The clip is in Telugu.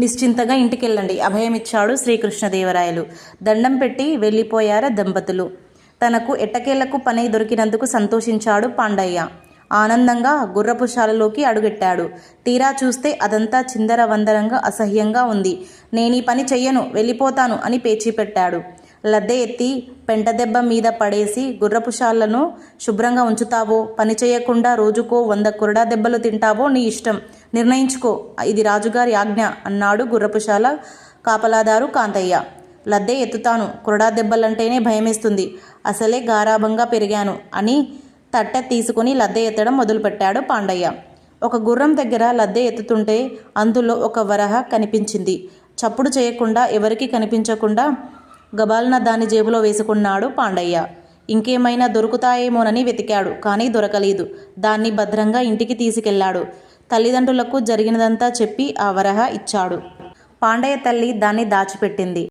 నిశ్చింతగా ఇంటికెళ్ళండి. అభయమిచ్చాడు శ్రీకృష్ణదేవరాయలు. దండం పెట్టి వెళ్ళిపోయారా దంపతులు. తనకు ఎట్టకేలకు పని దొరికినందుకు సంతోషించాడు పాండయ్య. ఆనందంగా గుర్రపుశాలలోకి అడుగెట్టాడు. తీరా చూస్తే అదంతా చిందర వందరంగా అసహ్యంగా ఉంది. నేనీ పని చెయ్యను వెళ్ళిపోతాను అని పేచీ పెట్టాడు లద్దె ఎత్తి పెంట దెబ్బ మీద పడేసి గుర్రపుశాలను శుభ్రంగా ఉంచుతావో పని చేయకుండా రోజుకో వంద కురడా దెబ్బలు తింటావో నీ ఇష్టం. నిర్ణయించుకో. ఇది రాజుగారి ఆజ్ఞ అన్నాడు గుర్రపుశాల కాపలాదారు కాంతయ్య. లద్దె ఎత్తుతాను. కురడా దెబ్బలంటేనే భయమేస్తుంది. అసలే గారాభంగా పెరిగాను అని తట్టె తీసుకుని లద్దె ఎత్తడం మొదలుపెట్టాడు పాండయ్య. ఒక గుర్రం దగ్గర లద్దె ఎత్తుతుంటే అందులో ఒక వరహ కనిపించింది. చప్పుడు చేయకుండా ఎవరికి కనిపించకుండా గబాల్న దాని జేబులో వేసుకున్నాడు పాండయ్య. ఇంకేమైనా దొరుకుతాయేమోనని వెతికాడు కానీ దొరకలేదు. దాన్ని భద్రంగా ఇంటికి తీసుకెళ్ళాడు తల్లిదండ్రులకు జరిగినదంతా చెప్పి ఆ వరహ ఇచ్చాడు. పాండయ్య తల్లి దాన్ని దాచిపెట్టింది.